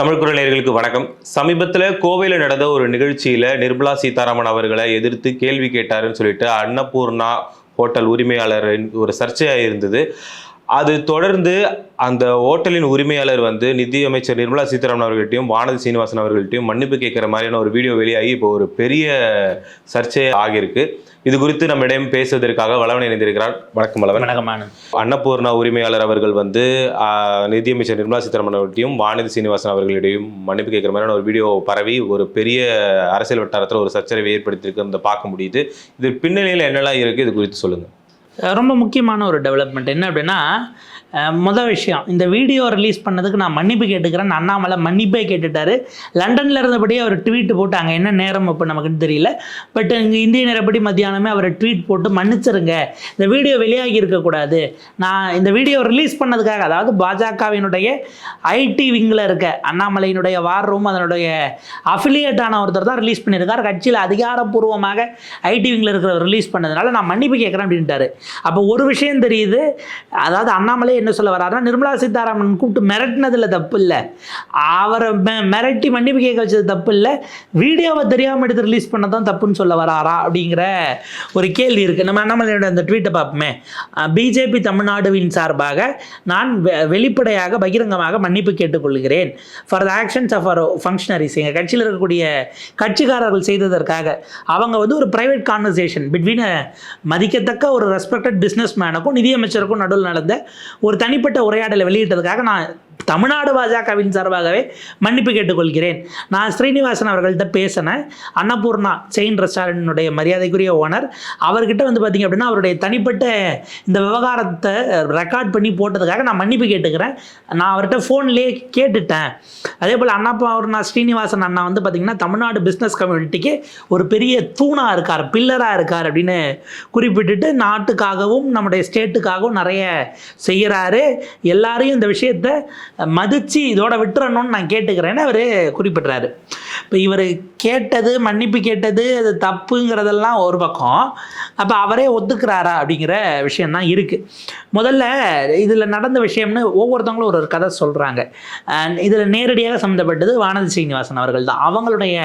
தமிழ் குரல் வணக்கம். சமீபத்தில் கோவையில் நடந்த ஒரு நிகழ்ச்சியில் நிர்மலா சீதாராமன் அவர்களை எதிர்த்து கேள்வி கேட்டாருன்னு சொல்லிட்டு அன்னபூர்ணா ஹோட்டல் உரிமையாளரின் ஒரு சர்ச்சையாக இருந்தது. அது தொடர்ந்து அந்த ஹோட்டலின் உரிமையாளர் வந்து நிதியமைச்சர் நிர்மலா சீதாராமன் அவர்கள்ட்டையும் வானதி சீனிவாசன் அவர்கள்ட்டையும் மன்னிப்பு கேட்குற மாதிரியான ஒரு வீடியோ வெளியாகி இப்போ ஒரு பெரிய சர்ச்சை ஆகியிருக்கு. இது குறித்து நம்மிடம் பேசுவதற்காக வளவன் இணைந்திருக்கிறார். வணக்கம் வளவன். வணக்கம் ஆனந்த். அன்னபூர்ணா உரிமையாளர் அவர்கள் வந்து நிதியமைச்சர் நிர்மலா சீதாராமன் அவர்களையும் வானதி சீனிவாசன் அவர்களிடையும் மன்னிப்பு கேட்குற மாதிரியான ஒரு வீடியோ பரவி ஒரு பெரிய அரசியல் வட்டாரத்தில் ஒரு சர்ச்சரவை ஏற்படுத்தியிருக்கு. பார்க்க முடியுது. இது பின்னணியில் என்னெல்லாம் இருக்குது இது குறித்து சொல்லுங்கள் ரொம்ப முக்கியமான ஒரு டெவலப்மெண்ட் என்ன அப்படின்னா முதல் விஷயம் இந்த வீடியோ ரிலீஸ் பண்ணதுக்கு நான் மன்னிப்பு கேட்டுக்கிறேன். அண்ணாமலை மன்னிப்பே கேட்டுட்டாரு. லண்டனில் இருந்தபடியே அவர் ட்வீட் போட்டு அங்கே என்ன நேரம் இப்போ நமக்கு தெரியல. பட் இங்கே இந்திய நேரப்படி மத்தியானமே அவர் ட்வீட் போட்டு மன்னிச்சிருங்க. இந்த வீடியோ வெளியாகி இருக்கக்கூடாது. நான் இந்த வீடியோ ரிலீஸ் பண்ணதுக்காக அதாவது பாஜகவினுடைய ஐடி விங்கில் இருக்க அண்ணாமலையினுடைய வார் ரூம் அதனுடைய அஃபிலியேட் ஆன ஒருத்தர் தான் ரிலீஸ் பண்ணியிருக்கார். கட்சியில் அதிகாரப்பூர்வமாக ஐடி விங்கில் இருக்கிற ரிலீஸ் பண்ணதுனால நான் மன்னிப்பு கேட்குறேன் அப்படின்ட்டாரு. அப்போ ஒரு விஷயம் தெரியுது. அதாவது அண்ணாமலை என்ன சொல்ல வர்றாருன்னா நிர்மலா சீதாராமன் கூப்பிட்டு மிரட்டினதில் தப்பு இல்லை. அவரை மிரட்டி மன்னிப்பு கேட்க வச்சது தப்பு இல்லை. வீடியோவை தெரியாமல் எடுத்து ரிலீஸ் பண்ணதான் தப்புன்னு சொல்ல வராரா அப்படிங்கிற ஒரு கேள்வி இருக்குது நம்ம அண்ணாமலையோட அந்த ட்வீட்டை பார்ப்போமே. பிஜேபி தமிழ்நாடுவின் சார்பாக நான் வெ- வெளிப்படையாக பகிரங்கமாக மன்னிப்பு கேட்டுக்கொள்கிறேன். For the actions of our functionaries எங்கள் கட்சியில் இருக்கக்கூடிய கட்சிக்காரர்கள் செய்ததற்காக. அவங்க வந்து ஒரு ப்ரைவேட் கான்வர்சேஷன் பிட்வீன் மதிக்கத்தக்க ஒரு ரெஸ்பெக்ட் ரெஸ்பெக்டட் பிஸ்னஸ் மேனுக்கும் நிதியமைச்சருக்கும் நடுவில் நடந்த ஒரு தனிப்பட்ட உரையாடலை வெளியிட்டதுக்காக நான் தமிழ்நாடு பாஜகவின் சார்பாகவே மன்னிப்பு கேட்டுக்கொள்கிறேன். நான் ஸ்ரீனிவாசன் அவர்கள்ட்ட பேசினேன். அன்னபூர்ணா செயின் ரெஸ்டாரண்டினுடைய மரியாதைக்குரிய ஓனர். அவர்கிட்ட வந்து பார்த்தீங்க அப்படின்னா அவருடைய தனிப்பட்ட இந்த விவகாரத்தை ரெக்கார்ட் பண்ணி போட்டதுக்காக நான் மன்னிப்பு கேட்டுக்கிறேன். நான் அவர்கிட்ட ஃபோன்லேயே கேட்டுட்டேன். அதே போல் அன்னபூர்ணா ஸ்ரீனிவாசன் அண்ணா வந்து பார்த்திங்கன்னா தமிழ்நாடு பிஸ்னஸ் கம்யூனிட்டிக்கு ஒரு பெரிய தூணாக இருக்கார் பில்லராக இருக்கார் அப்படின்னு குறிப்பிட்டுட்டு நாட்டுக்காகவும் நம்முடைய ஸ்டேட்டுக்காகவும் நிறைய செய்கிறாரு எல்லாரையும் இந்த விஷயத்தை மதித்து இதோட விட்டுறணும்னு நான் கேட்டுக்கிறேன்னு அவர் குறிப்பிட்றாரு. இப்போ இவர் கேட்டது மன்னிப்பு கேட்டது அது தப்புங்கிறதெல்லாம் ஒரு பக்கம். அப்போ அவரே ஒத்துக்கிறாரா அப்படிங்கிற விஷயந்தான் இருக்குது முதல்ல இதில் நடந்த விஷயம்னு ஒவ்வொருத்தவங்களும் ஒரு ஒரு கதை சொல்கிறாங்க இதில் நேரடியாக சம்மந்தப்பட்டது வானதி சீனிவாசன் அவர்கள் தான். அவங்களுடைய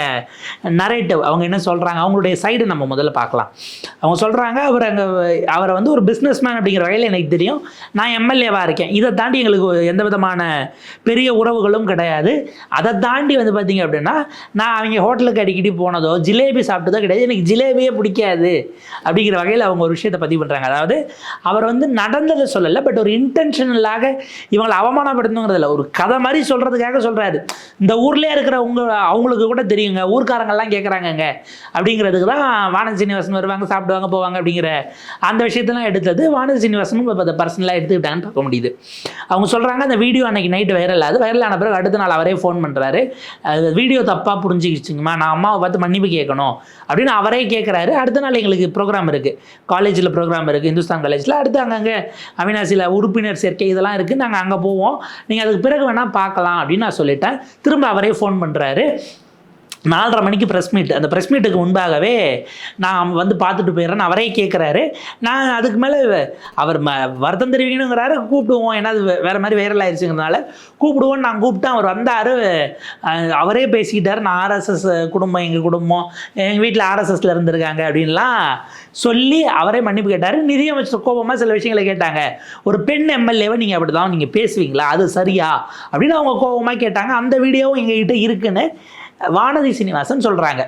நரேட்டிவ் அவங்க என்ன சொல்கிறாங்க அவங்களுடைய சைடு நம்ம முதல்ல பார்க்கலாம். அவங்க சொல்கிறாங்க அவர் அங்கே அவரை வந்து ஒரு பிஸ்னஸ் மேன் அப்படிங்கிற வகையில் எனக்கு தெரியும். நான் எம்எல்ஏவாக இருக்கேன். இதை தாண்டி எங்களுக்கு எந்த விதமான பெரிய உறவுகளும் கிடையாது. அதை தாண்டி வந்து பார்த்தீங்க அப்படின்னா நான் அவங்க ஹோட்டலுக்கு அடிக்கடி போனதோ ஜிலேபி சாப்பிட்டதோ கிடையாது. எனக்கு ஜிலேபியே பிடிக்காது அப்படிங்கிற வகையில் அவங்க ஒரு விஷயத்தை பதிவு பண்ணுறாங்க அதாவது அவர் வந்து நடந்ததை சொல்லலை பட் ஒரு இன்டென்ஷனலாக இவங்களை அவமானப்படுத்தணுங்கிறதில்ல. ஒரு கதை மாதிரி சொல்கிறதுக்காக சொல்கிறாரு இந்த ஊர்லேயே இருக்கிற உங்க அவங்களுக்கு கூட தெரியுங்க. ஊர்க்காரங்கள்லாம் கேட்குறாங்கங்க அப்படிங்கிறதுக்கு தான் வானதி சீனிவாசன் வருவாங்க சாப்பிடுவாங்க போவாங்க அப்படிங்கிற அந்த விஷயத்தெல்லாம் எடுத்தது வானதி சீனிவாசனும் இப்போ அதை பர்சனலாக எடுத்துக்கிட்டாங்கன்னு பார்க்க முடியுது. அவங்க சொல்கிறாங்க அந்த வீடியோ அன்றைக்கி நைட்டு வைரல் ஆகுது வைரல் ஆன பிறகு அடுத்த நாள் அவரே ஃபோன் பண்ணுறாரு வீடியோ தப்பாக புரிஞ்சுக்கிச்சுங்கம்மா. நான் அம்மாவை பார்த்து மன்னிப்பு கேட்கணும் அப்படின்னு அவரே கேட்குறாரு. அடுத்த நாள் எங்களுக்கு ப்ரோக்ராம் இருக்குது காலேஜில் ப்ரோக்ராம் இருக்குது இந்துஸ்தான் காலேஜில் அடுத்து அங்கங்கே அவினாசியில் உறுப்பினர் சேர்க்கை இதெல்லாம் இருக்குது நாங்கள் அங்கே போவோம். நீங்கள் அதுக்கு பிறகு வேணால் பார்க்கலாம் அப்படின்னு நான் சொல்லிட்டேன். திரும்ப அவரே ஃபோன் பண்ணுறாரு நாலரை மணிக்கு ப்ரெஸ் மீட் அந்த ப்ரெஸ் மீட்டுக்கு முன்பாகவே நான் வந்து பார்த்துட்டு போயிடுறேன் அவரே கேட்குறாரு நான் அதுக்கு மேலே அவர் ம வருத்தம் தெரிவிக்கணுங்கிறாரு. கூப்பிடுவோம். ஏன்னா அது வேறு மாதிரி வைரல் ஆயிடுச்சுங்கிறதுனால கூப்பிடுவோம் நான் கூப்பிட்டேன் அவர் வந்தார். அவரே பேசிக்கிட்டார். நான் ஆர்எஸ்எஸ் குடும்பம் எங்கள் குடும்பம் எங்கள் வீட்டில் ஆர்எஸ்எஸ்ல இருந்திருக்காங்க அப்படின்லாம் சொல்லி அவரே மன்னிப்பு கேட்டார். நிதியமைச்சர் கோபமாக சில விஷயங்களை கேட்டாங்க. ஒரு பெண் எம்எல்ஏவை நீங்கள் அப்படி தான் நீங்கள் பேசுவீங்களா? அது சரியா? அப்படின்னு அவங்க கோபமாக கேட்டாங்க. அந்த வீடியோவும் எங்ககிட்ட இருக்குன்னு வானதி சீனிவாசன் சொல்கிறாங்க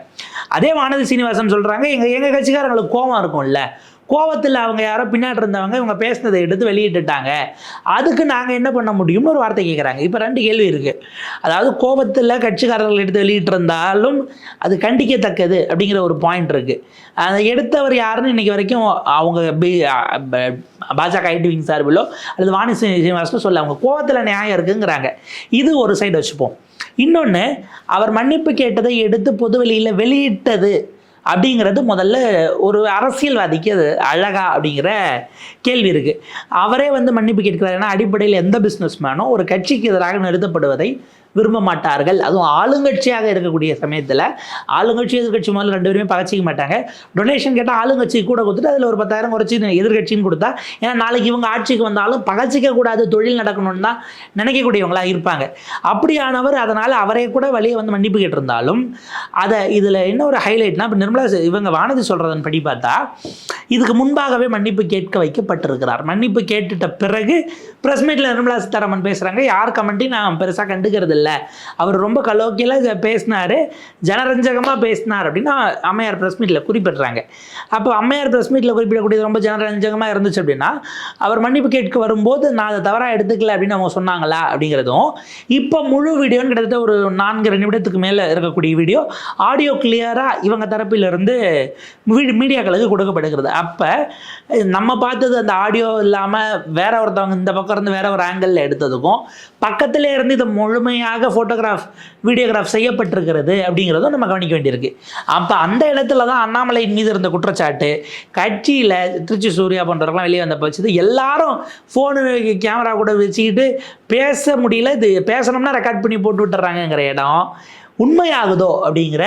அதே வானதி சீனிவாசன் சொல்கிறாங்க எங்கள் எங்கள் கட்சிக்காரங்களுக்கு கோபம் இருக்கும்ல. கோவத்தில் அவங்க யாரோ பின்னாடி இருந்தவங்க இவங்க பேசினதை எடுத்து வெளியிட்டுட்டாங்க. அதுக்கு நாங்கள் என்ன பண்ண முடியும்னு ஒரு வார்த்தை கேட்குறாங்க இப்போ ரெண்டு கேள்வி இருக்குது அதாவது கோபத்தில் கட்சிக்காரர்கள் எடுத்து வெளியிட்டிருந்தாலும் அது கண்டிக்கத்தக்கது அப்படிங்கிற ஒரு பாயிண்ட் இருக்குது அதை எடுத்தவர் யாருன்னு இன்றைக்கி வரைக்கும் அவங்க பி பாஜக ஐடிவிங் சார்பிலோ அல்லது வாணி சீனிவாசனோ சொல்ல அவங்க கோவத்தில் நியாயம் இருக்குங்கிறாங்க. இது ஒரு சைடு வச்சுப்போம். இன்னொன்று அவர் மன்னிப்பு கேட்டதை எடுத்து பொதுவெளியில் வெளியிட்டது அப்படிங்கிறது முதல்ல ஒரு அரசியல்வாதிக்கு அது அழகா அப்படிங்கிற கேள்வி இருக்குது அவரே வந்து மன்னிப்பு கேட்கிறார். ஏன்னா அடிப்படையில் எந்த பிஸ்னஸ் மேனோ ஒரு கட்சிக்கு எதிராக நிறுத்தப்படுவதை விரும்ப மாட்டார்கள் அதுவும் ஆளுங்கட்சியாக இருக்கக்கூடிய சமயத்தில் ஆளுங்கட்சி எதிர்கட்சி முதல்ல ரெண்டு பேருமே பகச்சிக்க மாட்டாங்க. டொனேஷன் கேட்டால் ஆளுங்கட்சி கூட கொடுத்துட்டு அதில் ஒரு பத்தாயிரம் குறைச்சி எதிர்கட்சின்னு கொடுத்தா ஏன்னா நாளைக்கு இவங்க ஆட்சிக்கு வந்தாலும் பகச்சிக்க கூடாது தொழில் நடக்கணும்னு தான் நினைக்கக்கூடியவங்களாக இருப்பாங்க. அப்படியானவர் அதனால் அவரே கூட வழியை வந்து மன்னிப்பு கேட்டிருந்தாலும் அதை இதில் என்ன ஒரு ஹைலைட்னா இப்போ நிர்மலா இவங்க வானதி சொல்கிறதன் படி பார்த்தா இதுக்கு முன்பாகவே மன்னிப்பு கேட்க வைக்கப்பட்டிருக்கிறார். மன்னிப்பு கேட்டுட்ட பிறகு ப்ரெஸ் மீட்டில் நிர்மலா சீதாராமன் பேசுகிறாங்க யார் கமெண்ட்டையும் நான் பெருசாக கண்டுக்கிறது இல்லை அவர் ரொம்ப கலோக்கியலாக பேசினார். ஜனரஞ்சகமாக பேசினார் அப்படின்னா அம்மையார் ப்ரெஸ் மீட்டில் குறிப்பிடுறாங்க. அப்போ அம்மையார் ப்ரெஸ் மீட்டில் குறிப்பிடக்கூடியது ரொம்ப ஜனரஞ்சகமாக இருந்துச்சு அப்படின்னா அவர் மன்னிப்பு கேட்க வரும்போது நான் அதை தவறாக எடுத்துக்கல அப்படின்னு அவங்க சொன்னாங்களா அப்படிங்கிறதும் இப்போ முழு வீடியோன்னு கிட்டத்தட்ட ஒரு நான்கு நிமிடத்துக்கு மேலே இருக்கக்கூடிய வீடியோ ஆடியோ கிளியராக இவங்க தரப்பிலிருந்து வீடு மீடியாக்களுக்கு கொடுக்கப்படுகிறது. அப்போ நம்ம பார்த்தது அந்த ஆடியோ இல்லாமல் வேற ஒருத்தவங்க இந்த பக்கம் இருந்து வேற ஒரு ஆங்கிளில் எடுத்ததுக்கும் பக்கத்திலே இருந்து இதை முழுமையாக ஃபோட்டோகிராஃப் வீடியோகிராஃப் செய்யப்பட்டிருக்கிறது அப்படிங்கிறதும் நம்ம கவனிக்க வேண்டியிருக்கு. அப்போ அந்த இடத்துல தான் அண்ணாமலையின் மீது இருந்த குற்றச்சாட்டு கட்சியில் திருச்சி சூர்யா போன்றவர்கள்லாம் வெளியே வந்த பச்சது எல்லாரும் ஃபோனு கேமரா கூட வச்சுக்கிட்டு பேச முடியல. இது பேசணும்னா ரெக்கார்ட் பண்ணி போட்டு விட்டுறாங்கங்கிற இடம். உண்மையாகுதோ அப்படிங்கிற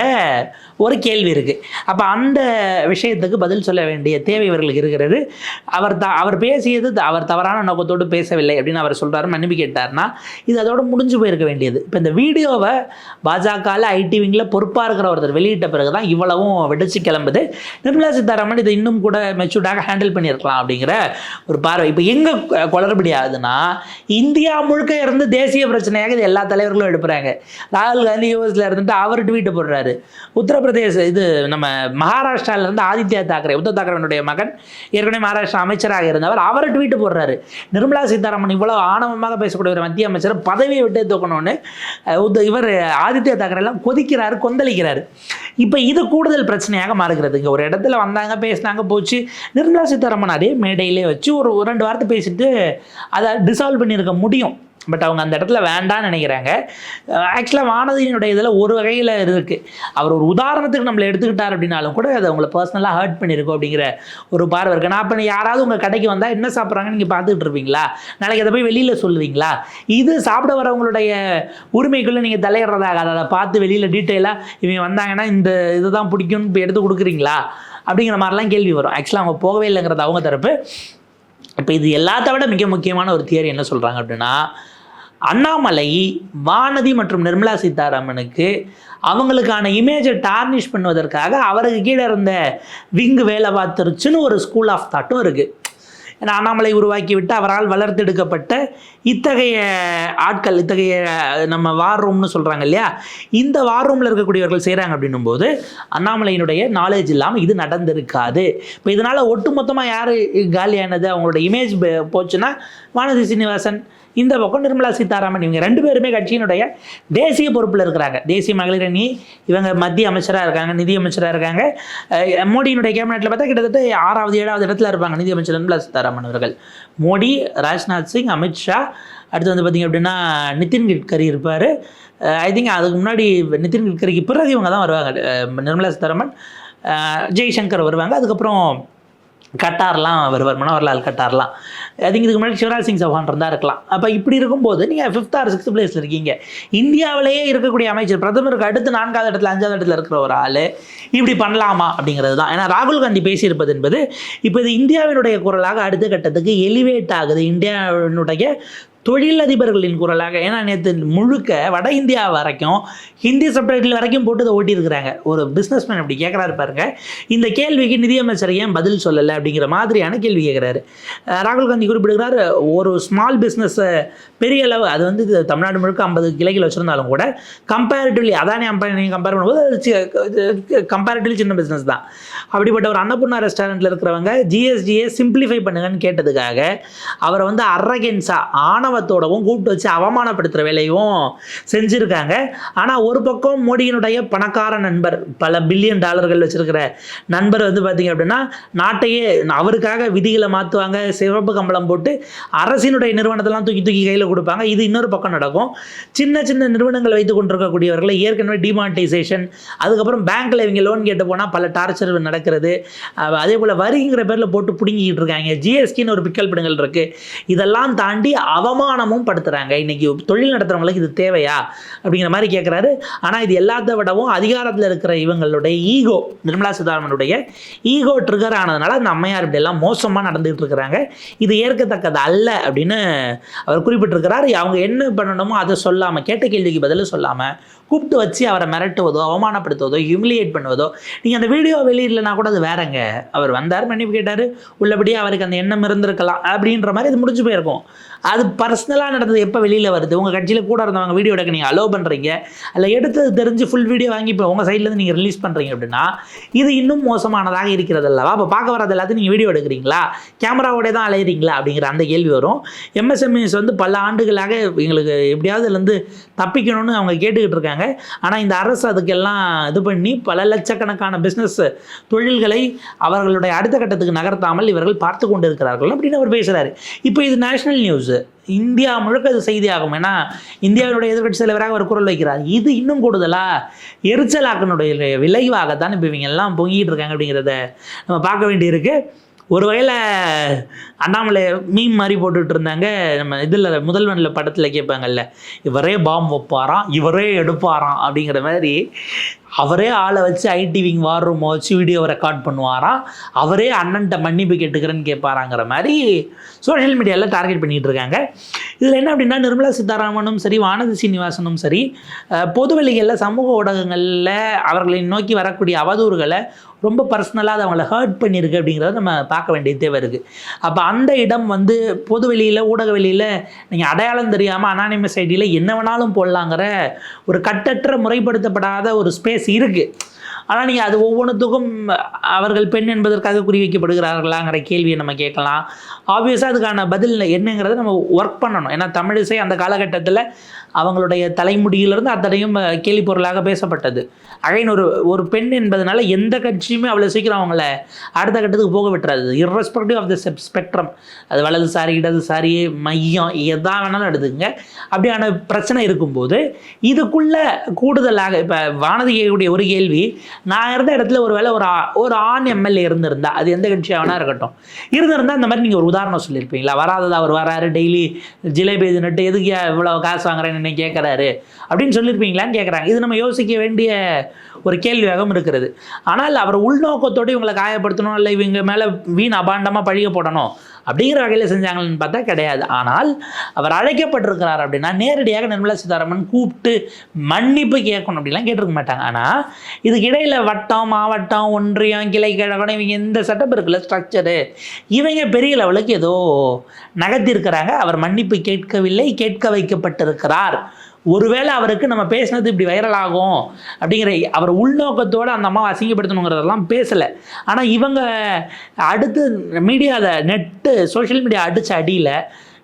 ஒரு கேள்வி இருக்குது அப்போ அந்த விஷயத்துக்கு பதில் சொல்ல வேண்டிய தேவை இவர்களுக்கு இருக்கிறது. அவர் த அவர் பேசியது த- அவர் தவறான நோக்கத்தோடு பேசவில்லை அப்படின்னு அவர் சொல்கிறாரு மன்னிப்பு கேட்டார்னா இது அதோடு முடிஞ்சு போயிருக்க வேண்டியது. இப்போ இந்த வீடியோவை பாஜகவில் ஐடி விங்கில் பொறுப்பாக இருக்கிற ஒருத்தர் வெளியிட்ட பிறகு தான் இவ்வளவும் வெடிச்சு கிளம்புது. நிர்மலா சீதாராமன் இதை இன்னும் கூட மெச்சூர்டாக ஹேண்டில் பண்ணியிருக்கலாம் அப்படிங்கிற ஒரு பார்வை. இப்போ எங்கே குளறுபடி ஆகுதுன்னா இந்தியா முழுக்க இருந்து தேசிய பிரச்சனையாக இது எல்லா தலைவர்களும் எடுப்புறாங்க. ராகுல் காந்தி யூஎஸ்ல இருந்துட்டு அவர் ட்வீட் போடுறாரு. உத்தரப்பிரதேச இது நம்ம மகாராஷ்டிராவில் இருந்து ஆதித்யா தாக்கரே உத்தவ் தாக்கரேனுடைய மகன் ஏற்கனவே மகாராஷ்டிரா அமைச்சராக இருந்தவர் அவர் ட்வீட் போடுறாரு. நிர்மலா சீதாராமன் இவ்வளோ ஆணவமாக பேசக்கூடிய ஒரு மத்திய அமைச்சர் பதவியை விட்டு தூக்கணும்னு அஹ், இவர் ஆதித்யா தாக்கரெல்லாம் கொதிக்கிறார் கொந்தளிக்கிறார். இப்போ இது கூடுதல் பிரச்சனையாக மாறுகிறது. இங்கே ஒரு இடத்துல வந்தாங்க பேசினாங்க போச்சு. நிர்மலா சீதாராமன் அதே மேடையிலே வச்சு ஒரு ரெண்டு வார்த்தை பேசிட்டு அதை டிசால்வ் பண்ணியிருக்க முடியும். பட் அவங்க அந்த இடத்துல வேண்டாம்னு நினைக்கிறாங்க. ஆக்சுவலாக வானதியினுடைய இதில் ஒரு வகையில் இருக்குது அவர் ஒரு உதாரணத்துக்கு நம்மளை எடுத்துக்கிட்டார் அப்படின்னாலும் கூட அது அவங்கள பர்சனலாக ஹர்ட் பண்ணியிருக்கோம் அப்படிங்கிற ஒரு பார்வை இருக்குது நான் அப்போ யாராவது உங்கள் கடைக்கு வந்தால் என்ன சாப்பிட்றாங்கன்னு நீங்கள் பார்த்துக்கிட்டு இருப்பீங்களா? நாளைக்கு அதை போய் வெளியில் சொல்லுவீங்களா? இது சாப்பிட வரவங்களுடைய உரிமைக்குள்ளே நீங்கள் தலையிடுறதாக அதை பார்த்து வெளியில் டீட்டெயிலாக இவங்க வந்தாங்கன்னா இந்த இதுதான் பிடிக்கும்னு இப்போ எடுத்து கொடுக்குறீங்களா? அப்படிங்கிற மாதிரிலாம் கேள்வி வரும். ஆக்சுவலாக அவங்க போகவே இல்லைங்கிறது அவங்க தரப்பு. இப்போ இது எல்லாத்த விட மிக முக்கியமான ஒரு தியரி என்ன சொல்கிறாங்க அப்படின்னா அண்ணாமலை வானதி மற்றும் நிர்மலா சீதாராமனுக்கு அவங்களுக்கான இமேஜை டார்னிஷ் பண்ணுவதற்காக அவருக்கு கீழே இருந்த விங்கு வேலை பார்த்துருச்சுன்னு ஒரு ஸ்கூல் ஆஃப் தாட்டும் இருக்குது அண்ணாமலை உருவாக்கி விட்டு அவரால் வளர்த்தெடுக்கப்பட்ட இத்தகைய ஆட்கள் இத்தகைய நம்ம வார் ரூம்னு சொல்கிறாங்க இல்லையா? இந்த வார் ரூமில் இருக்கக்கூடியவர்கள் செய்கிறாங்க அப்படின்னும் போது அண்ணாமலையினுடைய நாலேஜ் இல்லாமல் இது நடந்திருக்காது. இப்போ இதனால் ஒட்டுமொத்தமாக யார் காலியானது? அவங்களோட இமேஜ் போச்சுன்னா வானதி சீனிவாசன் இந்த பக்கம் நிர்மலா சீதாராமன் இவங்க ரெண்டு பேருமே கட்சியினுடைய தேசிய பொறுப்பில் இருக்கிறாங்க. தேசிய மகளிர் அணி இவங்க மத்திய அமைச்சராக இருக்காங்க நிதி அமைச்சராக இருக்காங்க. மோடியினுடைய கேபினெட்டில் பார்த்தா கிட்டத்தட்ட ஆறாவது ஏழாவது இடத்துல இருப்பாங்க நிதி அமைச்சர் நிர்மலா சீதாராமன். அவர்கள். மோடி ராஜ்நாத் சிங் அமித்ஷா அடுத்து வந்து பார்த்திங்க அப்படின்னா நிதின் கட்கரி இருப்பார். ஐ திங்க் அதுக்கு முன்னாடி நிதின் கட்கரிக்கு பிறகு இவங்க தான் வருவாங்க. நிர்மலா சீதாராமன் ஜெய்சங்கர் வருவாங்க. அதுக்கப்புறம் கட்டார்லாம் வருவார் மனோகர்லால் கட்டார்லாம். அது இதுக்கு முன்னாடி சிவராஜ் சிங் சௌஹான் இருந்தால் இருக்கலாம். அப்போ இப்படி இருக்கும்போது நீங்கள் ஃபிஃப்த் ஆர் சிக்ஸ்த் பிளேஸில் இருக்கீங்க. இந்தியாவிலேயே இருக்கக்கூடிய அமைச்சர் பிரதமருக்கு அடுத்து நான்காவது இடத்துல அஞ்சாவது இடத்துல இருக்கிற ஒரு ஆள் இப்படி பண்ணலாமா அப்படிங்கிறது தான். ஏன்னா ராகுல் காந்தி பேசியிருப்பது என்பது இப்போ இது இந்தியாவினுடைய குரலாக அடுத்த கட்டத்துக்கு எலிவேட் ஆகுது. இந்தியாவினுடைய தொழிலதிபர்களின் குரலாக. ஏன்னா நேற்று முழுக்க வட இந்தியா வரைக்கும் ஹிந்தி சப்டைட்டில் வரைக்கும் போட்டு இதை ஓட்டியிருக்கிறாங்க. ஒரு பிஸ்னஸ்மேன் அப்படி கேட்குறாரு பாருங்க. இந்த கேள்விக்கு நிதியமைச்சர் ஏன் பதில் சொல்லலை அப்படிங்கிற மாதிரியான கேள்வி கேட்குறாரு ராகுல் காந்தி குறிப்பிடுகிறார் ஒரு ஸ்மால் பிஸ்னஸை பெரிய அளவு அது வந்து தமிழ்நாடு முழுக்க ஐம்பது கிளைகள் வச்சுருந்தாலும் கூட கம்பேரிட்டிவ்லி அதானே அம்பானி கம்பேர் பண்ணும்போது கம்பேரிட்டிவ்லி சின்ன பிஸ்னஸ் தான். அப்படிப்பட்ட ஒரு அன்னபூர்ணா ரெஸ்டாரண்ட்டில் இருக்கிறவங்க ஜிஎஸ்டியை சிம்பிளிஃபை பண்ணுங்கன்னு கேட்டதுக்காக அவரை வந்து அரகென்ஸாக ஆணவத்தோடவும் கூப்பிட்டு வச்சு அவமானப்படுத்துகிற வேலையும் செஞ்சுருக்காங்க. ஆனால் ஒரு பக்கம் மோடியினுடைய பணக்கார நண்பர் பல பில்லியன் டாலர்கள் வச்சிருக்கிற நண்பர் வந்து பார்த்தீங்க அப்படின்னா நாட்டையே அவருக்காக விதிகளை மாற்றுவாங்க சிவப்பு கம்பளம் போட்டு அரசினுடைய நிறுவனத்தெல்லாம் தூக்கி தூக்கி கையில் கொடுப்பாங்க. இது இன்னொரு பக்கம் நடக்கும். சின்ன சின்ன நிறுவனங்கள் வைத்து கொண்டிருக்கக்கூடியவர்களை ஏற்கனவே டிமானிட்டைசேஷன் அதுக்கப்புறம் பேங்க்கில் இவங்க லோன் கேட்டு போனால் பல டார்ச்சர் நடக்கிறது. அதே போல் வரிங்கிற பேரில் போட்டு பிடுங்கிக்கிட்டு இருக்காங்க. ஜிஎஸ்டின்னு ஒரு பிக்கல் பிடுங்கள் இருக்குது இதெல்லாம் தாண்டி அவமான அவமானமும் படுத்துகிறாங்க இன்றைக்கி தொழில் நடத்துகிறவங்களுக்கு இது தேவையா? அப்படிங்கிற மாதிரி கேட்குறாரு ஆனால் இது எல்லாத்த விடவும் அதிகாரத்தில் இருக்கிற இவங்களுடைய ஈகோ நிர்மலா சீதாராமனுடைய ஈகோ ட்ரிகர் ஆனதுனால அந்த அம்மையார் இப்படி எல்லாம் மோசமாக நடந்துகிட்டு இருக்கிறாங்க. இது ஏற்கத்தக்கது அல்ல அப்படின்னு அவர் குறிப்பிட்டிருக்கிறார். அவங்க என்ன பண்ணணுமோ அதை சொல்லாமல் கேட்ட கேள்விக்கு பதில் சொல்லாமல் கூப்பிட்டு வச்சு அவரை மிரட்டுவதோ அவமானப்படுத்துவதோ ஹியூமிலியேட் பண்ணுவதோ நீங்கள் அந்த வீடியோ வெளியிடலனா கூட அது வேறங்க. அவர் வந்தார் மன்னிப்பு கேட்டார். உள்ளபடியே அவருக்கு அந்த எண்ணம் இருந்திருக்கலாம் அப்படின்ற மாதிரி இது முடிஞ்சு போயிருக்கும். அது பர்சனலாக நடந்தது எப்போ வெளியில் வருது? உங்கள் கட்சியில் கூட இருந்தவங்க வீடியோ எடுக்க நீங்கள் அலோவ் பண்ணுறீங்க அதில் எடுத்தது தெரிஞ்சு ஃபுல் வீடியோ வாங்கி இப்போ உங்கள் சைட்லேருந்து நீங்கள் ரிலீஸ் பண்ணுறீங்க அப்படின்னா இது இன்னும் மோசமானதாக இருக்கிறது அல்லவா அப்போ பார்க்க வராது எல்லாத்தையும் நீங்கள் வீடியோ எடுக்கிறீங்களா? கேமராவோடய தான் அலையிறீங்களா? அப்படிங்கிற அந்த கேள்வி வரும். எம்எஸ்எம்இஸ் வந்து பல ஆண்டுகளாக எங்களுக்கு எப்படியாவது இதுலேருந்து தப்பிக்கணும்னு அவங்க கேட்டுக்கிட்டு இருக்காங்க. ஆனால் இந்த அரசு அதுக்கெல்லாம் இது பண்ணி பல லட்சக்கணக்கான பிஸ்னஸ் தொழில்களை அவர்களுடைய அடுத்த கட்டத்துக்கு நகர்த்தாமல் இவர்கள் பார்த்து கொண்டு இருக்கிறார்கள் அப்படின்னு அவர் பேசுகிறாரு இப்போ இது நேஷனல் நியூஸ் இந்தியா முழுக்க இது செய்தியாகும். ஏன்னா இந்தியாவினுடைய எதிர்கட்சி தலைவராக அவர் குரல் வைக்கிறார். இது இன்னும் கூடுதலாக எரிச்சலாக்கனுடைய விளைவாகத்தான் இப்போ இவங்க எல்லாம் பொங்கிட்டு இருக்காங்க அப்படிங்கிறத நம்ம பார்க்க வேண்டியிருக்கு. ஒரு வகையில் அண்ணாமலை மீம் மாதிரி போட்டுட்டு இருந்தாங்க. நம்ம இதில் முதல்வனில் படத்தில் கேட்பாங்கல்ல இவரே பாம் வைப்பாராம் இவரே எடுப்பாராம் அப்படிங்கிற மாதிரி அவரே ஆளை வச்சு ஐடி விங் வார் ரூமை வச்சு வீடியோ ரெக்கார்ட் பண்ணுவாராம் அவரே அண்ணன்ட்ட மன்னிப்பு கேட்டுக்கிறேன்னு கேட்பாராங்கிற மாதிரி சோஷியல் மீடியாவில் டார்கெட் பண்ணிகிட்டு இருக்காங்க. இதில் என்ன அப்படின்னா நிர்மலா சீதாராமனும் சரி வானதி சீனிவாசனும் சரி பொது வெளிகளில் சமூக ஊடகங்களில் அவர்களை நோக்கி வரக்கூடிய அவதூறுகளை ரொம்ப பர்சனலாக அது அவங்கள ஹர்ட் பண்ணியிருக்கு அப்படிங்கிறத நம்ம பார்க்க வேண்டிய தேவை இருக்குது அப்போ அந்த இடம் வந்து பொது வெளியில் ஊடக வெளியில் நீங்கள் அடையாளம் தெரியாமல் அனானிமஸ் ஐடியில் என்ன வேணாலும் போடலாங்கிற ஒரு கட்டற்ற முறைப்படுத்தப்படாத ஒரு ஸ்பேஸ் இருக்குது ஆனால் நீங்கள் அது ஒவ்வொன்றுத்துக்கும் அவர்கள் பெண் என்பதற்காக குறி வைக்கப்படுகிறார்களாங்கிற கேள்வியை நம்ம கேட்கலாம். ஆப்வியஸாக அதுக்கான பதில் என்னங்கிறத நம்ம ஒர்க் பண்ணணும். ஏன்னா தமிழிசை அந்த காலகட்டத்தில் அவங்களுடைய தலைமுடியிலிருந்து அத்தனையும் அஹ், கேலி பொருளாக பேசப்பட்டது. அகைன் ஒரு ஒரு பெண் என்பதனால எந்த கட்சியுமே அவ்வளோ சீக்கிரம் அவங்கள அடுத்த கட்டத்துக்கு போக விட்டுறாது. Irrespective ஆஃப் த ஸ்பெக்ட்ரம் அது வலதுசாரி இடதுசாரி மையம் எதா வேணாலும் எடுத்துங்க அப்படியான பிரச்சனை இருக்கும்போது இதுக்குள்ள கூடுதலாக இப்போ வானதி கேட்கக்கூடிய ஒரு கேள்வி நான் இருந்த இடத்துல ஒரு வேளை ஒரு ஒரு ஆண் எம்எல்ஏ இருந்திருந்தா அது எந்த கட்சியாக வேணா இருக்கட்டும். இருந்திருந்தால் இந்த மாதிரி நீங்கள் ஒரு உதாரணம் சொல்லியிருப்பீங்களா? வராததா அவர் வராரு டெய்லி ஜிலேபி இது நட்டு எதுக்கு இவ்வளோ காசு வாங்குறேன்னு என்ன கேட்குறாரு அப்படின்னு சொல்லியிருப்பீங்களான்னு கேட்குறாங்க இது நம்ம யோசிக்க வேண்டிய ஒரு கேள்வியாகவும் இருக்கிறது. ஆனால் அவர் உள்நோக்கத்தோடு இவங்களை காயப்படுத்தணும் இல்லை இவங்க மேலே வீண் அபாண்டமாக பழிய போடணும். அப்படிங்கிற வகையில் செஞ்சாங்கன்னு பார்த்தா கிடையாது. ஆனால் அவர் அழைக்கப்பட்டிருக்கிறார் அப்படின்னா நேரடியாக நிர்மலா சீதாராமன் கூப்பிட்டு மன்னிப்பு கேட்கணும் அப்படிலாம் கேட்டிருக்க மாட்டாங்க. ஆனால் இதுக்கு இடையில் வட்டம் மாவட்டம் ஒன்றியம் கிளை கழகம் இவங்க இந்த செட்டப் இருக்குல்ல ஸ்ட்ரக்சரு இவங்க பெரிய லெவலுக்கு ஏதோ நகர்த்திருக்கிறாங்க. அவர் மன்னிப்பு கேட்கவில்லை கேட்க வைக்கப்பட்டிருக்கிறார். ஒருவேளை அவருக்கு நம்ம பேசினது இப்படி வைரல் ஆகும் அப்படிங்கிற அவர் உள்நோக்கத்தோடு அந்த அம்மாவை அசிங்கப்படுத்தணுங்கிறதெல்லாம் பேசலை. ஆனால் இவங்க அடுத்து மீடியா அதை நெட்டு சோஷியல் மீடியா அடித்த அடியில்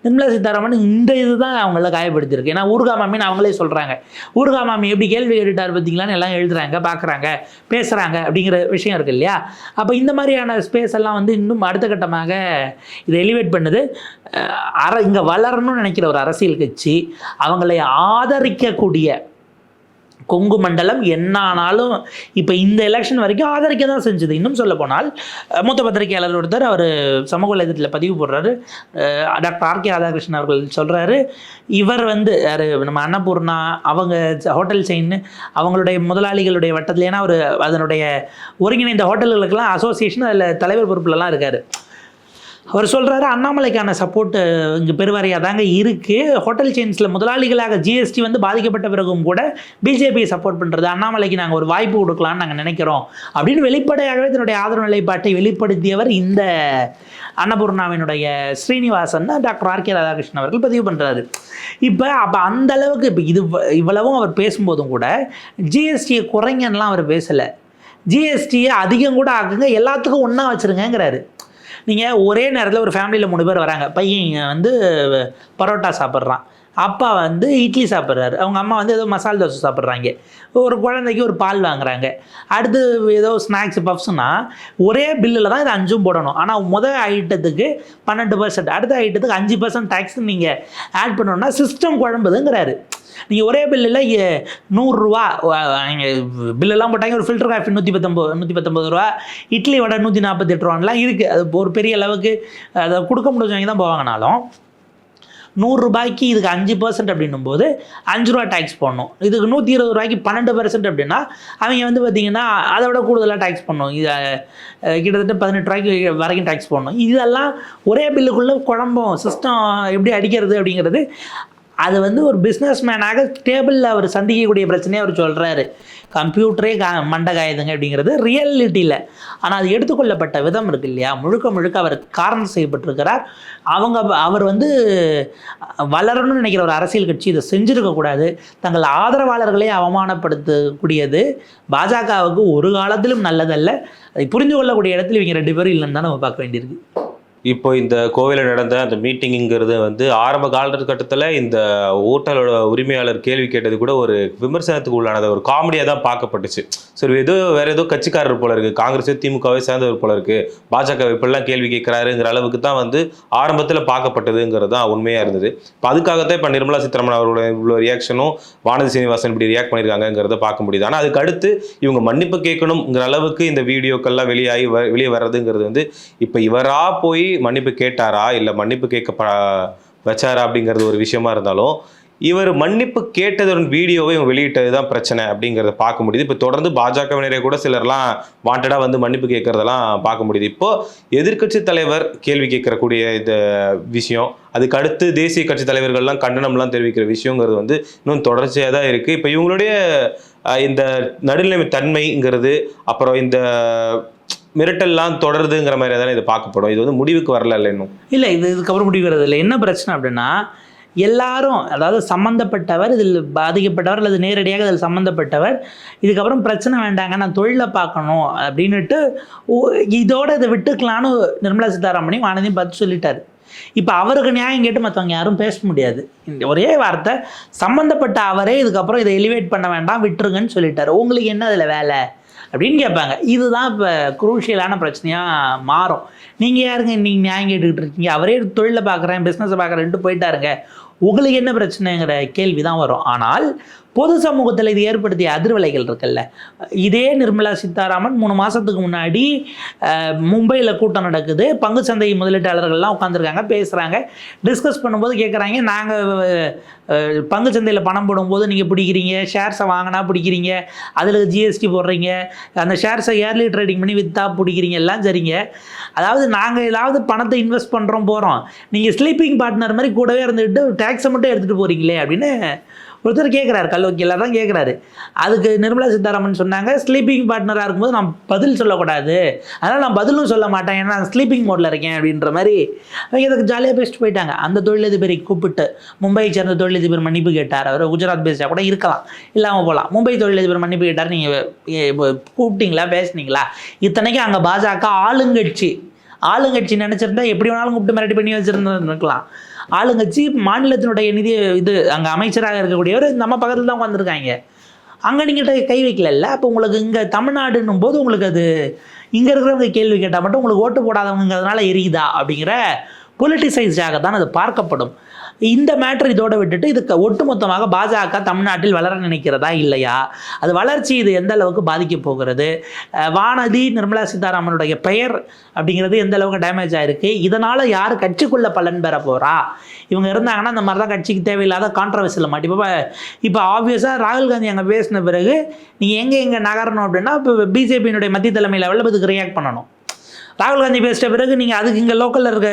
நிர்மலா சீதாராமன் இந்த இதுதான் அவங்கள காயப்படுத்தியிருக்கு. ஏன்னா ஊர்கா மாமின்னு அவங்களே சொல்கிறாங்க ஊர்கா மாமி எப்படி கேள்வி கேட்டுட்டார் பார்த்தீங்களான்னு எல்லாம் எழுதுறாங்க பார்க்குறாங்க பேசுகிறாங்க அப்படிங்கிற விஷயம் இருக்கு இல்லையா? அப்போ இந்த மாதிரியான ஸ்பேஸ் எல்லாம் வந்து இன்னும் அடுத்த கட்டமாக இதை எலிவேட் பண்ணுது. அற இங்கே வளரணும்னு நினைக்கிற ஒரு அரசியல் கட்சி அவங்களை ஆதரிக்கக்கூடிய கொங்கு மண்டலம் என்னானாலும் இப்போ இந்த எலெக்ஷன் வரைக்கும் ஆதரிக்க தான் செஞ்சது. இன்னும் சொல்ல போனால் மூத்த பத்திரிகையாளர் ஒருத்தர் அவர் சமூக வலைதளத்தில் பதிவு போடுறாரு. டாக்டர் ஆர் கே ராதாகிருஷ்ணன் அவர்கள் சொல்கிறாரு இவர் வந்து யார் நம்ம அன்னபூர்ணா அவங்க ஹோட்டல் செயின் அவங்களுடைய முதலாளிகளுடைய வட்டத்தில் ஏன்னா அவர் அதனுடைய ஒருங்கிணைந்த ஹோட்டல்களுக்கெல்லாம் அசோசியேஷன் அதில் தலைவர் பொறுப்புலலாம் இருக்கார். அவர் சொல்கிறாரு அண்ணாமலைக்கான சப்போர்ட்டு இங்கே பெருவாரியாக தாங்க இருக்குது ஹோட்டல் செயின்ஸில் முதலாளிகளாக ஜிஎஸ்டி வந்து பாதிக்கப்பட்ட பிறகும் கூட பிஜேபியை சப்போர்ட் பண்ணுறது அண்ணாமலைக்கு நாங்கள் ஒரு வாய்ப்பு கொடுக்கலாம்னு நாங்கள் நினைக்கிறோம். அப்படின்னு வெளிப்படையாகவே தன்னுடைய ஆதரவு நிலைப்பாட்டை வெளிப்படுத்தியவர் இந்த அன்னபூர்ணாவினுடைய Srinivasan doctor R K Radhakrishnan அவர்கள் பதிவு பண்ணுறாரு இப்போ அப்போ அந்த அளவுக்கு இப்போ இது இவ்வளவும் அவர் பேசும்போதும் கூட ஜிஎஸ்டியை குறைங்கன்னெலாம் அவர் பேசலை. ஜிஎஸ்டியை அதிகம் கூட ஆக்குங்க எல்லாத்துக்கும் ஒன்றா வச்சுருங்கங்கிறாரு. நீங்கள் ஒரே நேரத்தில் ஒரு ஃபேமிலியில் மூணு பேர் வராங்க. பையன் வந்து பரோட்டா சாப்பிட்றான். அப்பா வந்து இட்லி சாப்பிட்றாரு. அவங்க அம்மா வந்து ஏதோ மசால் தோசை சாப்பிட்றாங்க. ஒரு குழந்தைக்கு ஒரு பால் வாங்குறாங்க. அடுத்து ஏதோ ஸ்நாக்ஸ் பஃப்ஸ்னா ஒரே பில்லில் தான் இது அஞ்சும் போடணும். ஆனால் முதல் ஐட்டத்துக்கு பன்னெண்டு பர்சன்ட் அடுத்த ஐட்டத்துக்கு அஞ்சு பர்சன்ட் டேக்ஸ் நீங்கள் ஆட் பண்ணணும்னா சிஸ்டம் குழம்புதுங்கிறாரு. நீங்கள் ஒரே பில்லில் நூறுரூவா நீங்கள் பில்லெல்லாம் போட்டாங்க ஒரு ஃபில்டர் காஃபி நூற்றி பத்தொம்பது நூற்றி பத்தொம்பது ரூபா இட்லி வடை நூற்றி நாற்பத்தெட்டு ரூபான்லாம் இருக்குது அது ஒரு பெரிய அளவுக்கு அதை கொடுக்க முடிஞ்சவங்க தான் போவாங்கனாலும் நூறுரூபாய்க்கு இதுக்கு அஞ்சு பர்சன்ட் அப்படின்னும் போது அஞ்சு ரூபா டேக்ஸ் போடணும். இதுக்கு நூற்றி இருபது ரூபாய்க்கு பன்னெண்டு பர்சன்ட் அப்படின்னா அவங்க வந்து பார்த்தீங்கன்னா அதை விட கூடுதலாக டேக்ஸ் பண்ணணும் இது கிட்டத்தட்ட பதினெட்டு ரூபாய்க்கு வரைக்கும் டேக்ஸ் போடணும். இதெல்லாம் ஒரே பில்லுக்குள்ளே குழம்பும் சிஸ்டம் எப்படி அடிக்கிறது அப்படிங்கிறது அது வந்து ஒரு பிஸ்னஸ் மேனாக டேபிளில் அவர் சந்திக்கக்கூடிய பிரச்சனையை அவர் சொல்கிறாரு கம்ப்யூட்டரே கா மண்டை காயுதுங்க அப்படிங்கிறது ரியாலிட்டியில் ஆனால் அது எடுத்துக்கொள்ளப்பட்ட விதம் இருக்கு இல்லையா? முழுக்க முழுக்க அவர் காரணம் செய்யப்பட்டிருக்கிறார். அவங்க அவர் வந்து வளரணும்னு நினைக்கிற ஒரு அரசியல் கட்சி இதை செஞ்சுருக்கக்கூடாது தங்கள் ஆதரவாளர்களே அவமானப்படுத்தக்கூடியது. பாஜகவுக்கு ஒரு காலத்திலும் நல்லதல்ல. அதை புரிந்து கொள்ளக்கூடிய இடத்துல இவங்க ரெண்டு பேரும் இல்லைன்னு தான் நம்ம பார்க்க வேண்டியிருக்கு. இப்போ இந்த கோவிலில் நடந்த அந்த மீட்டிங்குங்கிறது வந்து ஆரம்ப காலகட்டத்தில் இந்த ஹோட்டலோட உரிமையாளர் கேள்வி கேட்டது கூட ஒரு விமர்சனத்துக்கு உள்ளானது. ஒரு காமெடியாக தான் பார்க்கப்பட்டுச்சு. சரி ஏதோ வேற ஏதோ கட்சிக்காரர் போல இருக்கு. காங்கிரஸ் திமுகவை சேர்ந்தவர் போல இருக்கு. பாஜக இப்படிலாம் கேள்வி கேட்கிறாருங்கிற அளவுக்கு தான் வந்து ஆரம்பத்தில் பார்க்கப்பட்டதுங்கிறது தான் உண்மையாக இருந்தது. இப்போ அதுக்காகத்தான் இப்போ நிர்மலா சீதாராமன் அவரோட இவ்வளோ ரியாக்ஷனும் வானதி சீனிவாசன் இப்படி ரியாக்ட் பண்ணியிருக்காங்கிறத பார்க்க முடியுது. ஆனால் அதுக்கு அடுத்து இவங்க மன்னிப்பு கேட்கணுங்கிற அளவுக்கு இந்த வீடியோக்கள்லாம் வெளியாகி வ- வெளியே வர்றதுங்கிறது வந்து இப்போ இவராக போய் மன்னிப்பு கேட்டாரா? இல்லை மன்னிப்பு கேட்க வச்சாரா அப்படிங்கிறது ஒரு விஷயமா இருந்தாலும் இவர் மன்னிப்பு கேட்டதன் வீடியோவை இவங்க வெளியிட்டது தான் பிரச்சனை அப்படிங்கிறத பார்க்க முடியுது. இப்போ தொடர்ந்து பாஜகவினரே கூட சிலர்லாம் வாண்டடாக வந்து மன்னிப்பு கேட்கறதெல்லாம் பார்க்க முடியுது. இப்போ எதிர்க்கட்சி தலைவர் கேள்வி கேட்கறக்கூடிய இந்த விஷயம் அதுக்கு அடுத்து தேசிய கட்சி தலைவர்கள்லாம் கண்டனம்லாம் தெரிவிக்கிற விஷயங்கிறது வந்து இன்னும் தொடர்ச்சியாக தான் இருக்குது இப்போ இவங்களுடைய இந்த நடுநிலைமை தன்மைங்கிறது அப்புறம் இந்த மிரட்டல்லாம் தொடருதுங்கிற மாதிரி தானே இது பார்க்கப்படும். இது வந்து முடிவுக்கு வரல இல்லை இன்னும். இல்லை இது இதுக்கப்புறம் முடிவுறது இல்லை. என்ன பிரச்சனை அப்படின்னா எல்லாரும் அதாவது சம்மந்தப்பட்டவர் இதில் பாதிக்கப்பட்டவர் அல்லது நேரடியாக இதில் சம்மந்தப்பட்டவர் இதுக்கப்புறம் பிரச்சனை வேண்டாங்க நான் தொழிலை பார்க்கணும் அப்படின்னுட்டு இதோட இதை விட்டுக்கலான்னு நிர்மலா சீதாராமனையும் வானதியும் பார்த்து சொல்லிட்டாரு. இப்போ அவருக்கு நியாயம் கேட்டு மற்றவங்க யாரும் பேச முடியாது. இந்த ஒரே வார்த்தை சம்மந்தப்பட்ட அவரே இதுக்கப்புறம் இதை எலிவேட் பண்ண வேண்டாம் விட்டுருங்கன்னு சொல்லிட்டாரு. உங்களுக்கு என்ன அதில் வேலை? அப்படின்னு கேட்பாங்க. இதுதான் இப்போ குரூஷியலான பிரச்சனையாக மாறும். நீங்கள் யாருங்க நீங்கள் நியாயம் கேட்டுக்கிட்டு இருக்கீங்க? அவரே தொழிலை பார்க்குறேன் பிஸ்னஸை பார்க்குறேன்ட்டு போயிட்டாருங்க. உங்களுக்கு என்ன பிரச்சனைங்கிற கேள்வி தான் வரும். ஆனால் பொது சமூகத்தில் இது ஏற்படுத்திய அதிர்வலைகள் இருக்குல்ல. இதே நிர்மலா சீதாராமன் மூணு மாதத்துக்கு முன்னாடி மும்பையில் கூட்டம் நடக்குது. பங்குச்சந்தை முதலீட்டாளர்கள்லாம் உட்காந்துருக்காங்க பேசுகிறாங்க டிஸ்கஸ் பண்ணும்போது கேட்குறாங்க நாங்கள் பங்குச்சந்தையில் பணம் போடும்போது நீங்கள் பிடிக்கிறீங்க ஷேர்ஸை வாங்கினா பிடிக்கிறீங்க அதில் ஜிஎஸ்டி போடுறீங்க அந்த ஷேர்ஸை ஏர்லி ட்ரேடிங் பண்ணி விற்றா பிடிக்கிறீங்க எல்லாம் சரிங்க. அதாவது நாங்கள் ஏதாவது பணத்தை இன்வெஸ்ட் பண்ணுறோம் போகிறோம் நீங்கள் ஸ்லீப்பிங் பார்ட்னர் மாதிரி கூடவே இருந்துட்டு டேக்ஸை மட்டும் எடுத்துகிட்டு போகிறீங்களே அப்படின்னு ஒருத்தர் கேட்குறாரு கல்வக்கியில் தான் கேட்குறாரு அதுக்கு நிர்மலா சீதாராமன் சொன்னாங்க ஸ்லீப்பிங் பார்ட்னராக இருக்கும்போது நான் பதில் சொல்லக்கூடாது. அதனால் நான் பதிலும் சொல்ல மாட்டேன். ஏன்னா நான் ஸ்லீப்பிங் மோடில் இருக்கேன் அப்படின்ற மாதிரி அவங்க இதுக்கு ஜாலியாக பேசிட்டு போயிட்டாங்க. அந்த தொழிலதிபரை கூப்பிட்டு மும்பையை சேர்ந்த தொழிலதிபர் மன்னிப்பு கேட்டார். அவர் குஜராத் பேசிட்டா கூட இருக்கலாம். இல்லாமல் போகலாம். மும்பை தொழிலதிபர் மன்னிப்பு கேட்டார். நீங்கள் கூப்பிட்டீங்களா? பேசுனீங்களா? இத்தனைக்கும் அங்கே பாஜக ஆளுங்கட்சி. ஆளுங்கட்சி நினச்சிருந்தா எப்படி வேணாலும் கூப்பிட்டு மிரட்டி பண்ணி வச்சுருந்துருக்கலாம். ஆளுங்கட்சி மாநிலத்தினுடைய நிதி இது அங்கே அமைச்சராக இருக்கக்கூடியவர் நம்ம பக்கத்தில் தான் உட்காந்துருக்காங்க அங்கே நீங்கள் கை வைக்கலல்ல? அப்போ உங்களுக்கு இங்கே தமிழ்நாடுன்னும் போது உங்களுக்கு அது இங்கே இருக்கிறவங்க கேள்வி கேட்டால் மட்டும் உங்களுக்கு ஓட்டு போடாதவங்கிறதுனால எரியுதா அப்படிங்கிற பொலிட்டிசைஸ்டாக தான் அது பார்க்கப்படும். இந்த மேட்ரு இதோட விட்டுட்டு இதுக்கு ஒட்டுமொத்தமாக பாஜக தமிழ்நாட்டில் வளர நினைக்கிறதா இல்லையா? அது வளர்ச்சி இது எந்த அளவுக்கு பாதிக்க போகிறது? வானதி நிர்மலா சீதாராமனுடைய பெயர் அப்படிங்கிறது எந்த அளவுக்கு டேமேஜ் ஆயிருக்கு? இதனால் யார் கட்சிக்குள்ள பலன் பெற? போகிறா இவங்க இருந்தாங்கன்னா இந்த மாதிரி தான் கட்சிக்கு தேவையில்லாத கான்ட்ரவர்சியில் மாட்டிப்போ இப்போ இப்போ ஆப்வியஸாக ராகுல் காந்தி அங்கே பேசின பிறகு நீங்கள் எங்கே எங்கே நகரணும் அப்படின்னா இப்போ பிஜேபியினுடைய மத்திய தலைமை லெவலில் இதுக்கு ரியாக்ட் பண்ணணும்? ராகுல் காந்தி பேசிட்ட பிறகு நீங்கள் அதுக்கு இங்கே லோக்கலில் இருக்க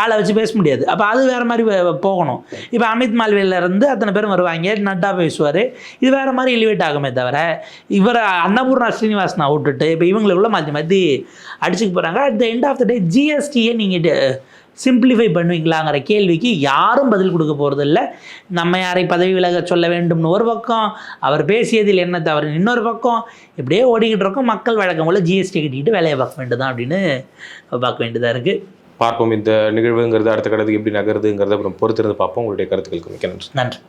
ஆளை வச்சு பேச முடியாது. அப்போ அது வேறு மாதிரி போகணும். இப்போ அமித் மால்வேல இருந்து அத்தனை பேரும் வருவாங்க. நட்டா பேசுவார். இது வேறு மாதிரி எலிவேட் ஆகுமே தவிர இவரை அன்னபூர்ணா ஸ்ரீனிவாசனை விட்டுட்டு இப்போ இவங்களுக்குள்ள மாற்றி மாற்றி அடிச்சுக்க போகிறாங்க at the end of the day ஜிஎஸ்டியை நீங்கள் சிம்பிளிஃபை பண்ணுவீங்களாங்கிற கேள்விக்கு யாரும் பதில் கொடுக்க போகிறதில்ல நம்ம யாரை பதவி விலக சொல்ல வேண்டும்னு ஒரு பக்கம் அவர் பேசியதில் என்ன தவறு இன்னொரு பக்கம் இப்படியே ஓடிக்கிட்டு இருக்கோம். மக்கள் வழக்கம் போல் ஜிஎஸ்டி கட்டிக்கிட்டு வேலையை பார்க்க வேண்டியதான் அப்படின்னு பார்க்க வேண்டியதாக இருக்குது பார்ப்போம். இந்த நிகழ்வுங்கிறது அடுத்த கட்டத்துக்கு எப்படி நகருதுங்கிறத அப்புறம் பொறுத்திருந்து பார்ப்போம். உங்களுடைய கருத்துக்களுக்கு மிக்க நன்றி. நன்றி.